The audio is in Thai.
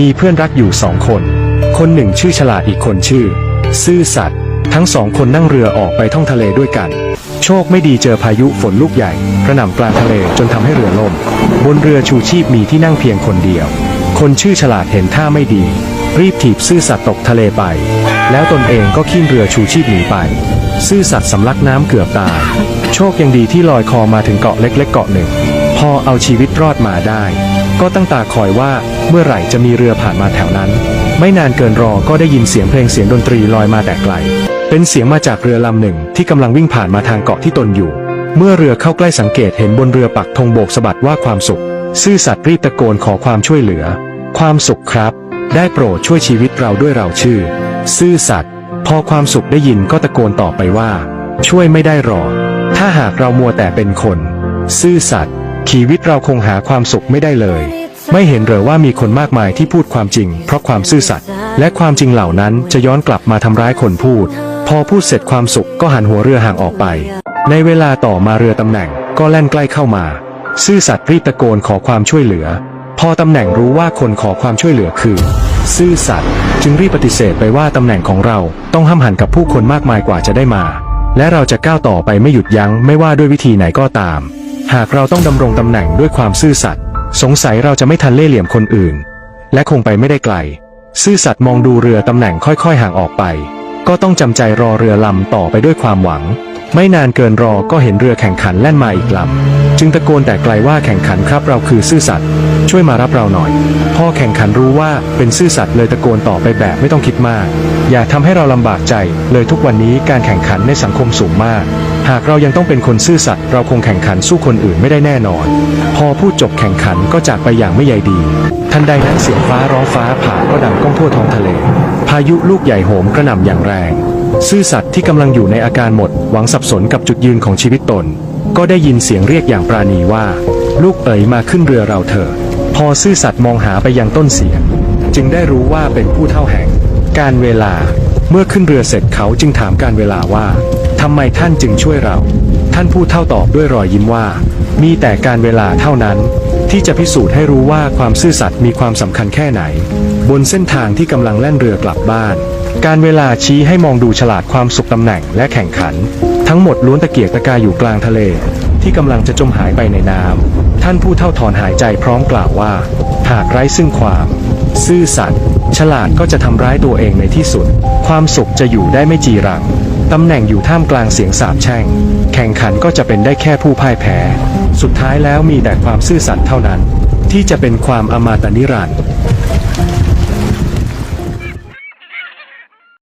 มีเพื่อนรักอยู่สองคน คนหนึ่งชื่อฉลาดอีกคนชื่อ ซื่อสัตย์ทั้งสองคนนั่งเรือออกไปท่องทะเลด้วยกัน โชคไม่ดีเจอพายุฝนลูกใหญ่กระหน่ำกลางทะเลจนทำให้เรือล่ม บนเรือชูชีพมีที่นั่งเพียงคนเดียว คนชื่อฉลาดเห็นท่าไม่ดี รีบถีบซื่อสัตย์ตกทะเลไป แล้วตนเองก็ขึ้นเรือชูชีพหนีไป ซื่อสัตย์สำลักน้ำเกือบตาย โชคยังดีที่ลอยคอมาถึงเกาะเล็กๆเกาะหนึ่ง อเอาชีวิตรอดมาได้ ก็ตั้งตาคอยว่าเมื่อไหร่จะมีเรือผ่านมาแถวนั้น ไม่นานเกินรอก็ได้ยินเสียงเพลงเสียงดนตรีลอยมาแต่ไกล เป็นเสียงมาจากเรือลำหนึ่งที่กำลังวิ่งผ่านมาทางเกาะที่ตนอยู่ เมื่อเรือเข้าใกล้สังเกตเห็นบนเรือปักธงโบกสะบัดว่าความสุข ซื่อสัตย์รีบตะโกนขอความช่วยเหลือ ความสุขครับ ได้โปรดช่วยชีวิตเราด้วยเราชื่อ ซื่อสัตย์พอความสุขได้ยินก็ตะโกนต่อไปว่า ช่วยไม่ได้หรอกถ้าหากเรามัวแต่เป็นคน ซื่อสัตย์ ชีวิตเราคงหาความสุขไม่ได้เลย ไม่เห็นเหรอว่ามีคนมากมายที่พูดความจริง เพราะความซื่อสัตย์และความจริงเหล่านั้นจะย้อนกลับมาทำร้ายคนพูด พอพูดเสร็จความสุขก็หันหัวเรือห่างออกไป ในเวลาต่อมาเรือตำแหน่งก็แล่นใกล้เข้ามา ซื่อสัตย์รีบตะโกนขอความช่วยเหลือ พอตำแหน่งรู้ว่าคนขอความช่วยเหลือคือ ซื่อสัตย์จึงรีบปฏิเสธไปว่าตำแหน่งของเราต้องห้ามหันกับผู้คนมากมายกว่าจะได้มา และเราจะก้าวต่อไปไม่หยุดยั้งไม่ว่าด้วยวิธีไหนก็ตาม หากเราต้องดำรงตำแหน่งด้วยความซื่อสัตย์สงสัยเราจะไม่ทันเล่ห์เหลี่ยมคนอื่น และคงไปไม่ได้ไกล ซื่อสัตย์มองดูเรือตำแหน่งค่อยๆห่างออกไป ก็ต้องจำใจรอเรือลำต่อไปด้วยความหวัง ไม่นานเกินรอก็เห็นเรือแข่งขันแล่นมาอีกลำจึงตะโกนแต่ไกลว่าแข่งขันครับเราคือซื่อสัตย์ช่วยมารับเราหน่อย พ่อแข่งขันรู้ว่าเป็นซื่อสัตย์เลยตะโกนต่อไปแบบไม่ต้องคิดมาก อย่าทำให้เราลำบากใจ เลยทุกวันนี้การแข่งขันในสังคมสูงมาก หากเรายังต้องเป็นคนซื่อสัตย์เราคงแข่งขันสู้คนอื่นไม่ได้แน่นอน พอพูดจบแข่งขันก็จากไปอย่างไม่ใยดี ทันใดนั้นเสียงฟ้าร้องฟ้าผ่าก็ดังก้องทั่วท้องทะเล พายุลูกใหญ่โหมกระหน่ำอย่างแรง ซื่อสัตย์ที่กำลังอยู่ในอาการหมด หวังสับสนกับจุดยืนของชีวิตตน ก็ได้ยินเสียงเรียกอย่างปราณีว่า ลูกเอ๋ยมาขึ้นเรือเราเถอะพอซื่อสัตย์มองหาไปยังต้นเสียง จึงได้รู้ว่าเป็นผู้เท่าแห่ง การเวลาเมื่อขึ้นเรือเสร็จเขาจึงถามการเวลาว่า ทำไมท่านจึงช่วยเรา ท่านผู้เท่าตอบด้วยรอยยิ้มว่า มีแต่การเวลาเท่านั้น ที่จะพิสูจน์ให้รู้ว่าความซื่อสัตย์มีความสำคัญแค่ไหน บนเส้นทางที่กำลังแล่นเรือกลับบ้าน การเวลาชี้ให้มองดูฉลาดความสุขตำแหน่งและแข่งขัน ทั้งหมดล้วนตะเกียกตะกายอยู่กลางทะเล ที่กำลังจะจมหายไปในน้ำท่านผู้เท่าถอนหายใจพร้อมกล่าวว่า หากไร้ซึ่งความ ซื่อสัตย์ฉลาดก็จะทำร้ายตัวเองในที่สุด ความสุขจะอยู่ได้ไม่จีรัง ตำแหน่งอยู่ท่ามกลางเสียงสาบแช่ง แข่งขันก็จะเป็นได้แค่ผู้พ่ายแพ้ สุดท้ายแล้วมีแต่ความซื่อสัตย์เท่านั้น ที่จะเป็นความอมตะนิรันดร์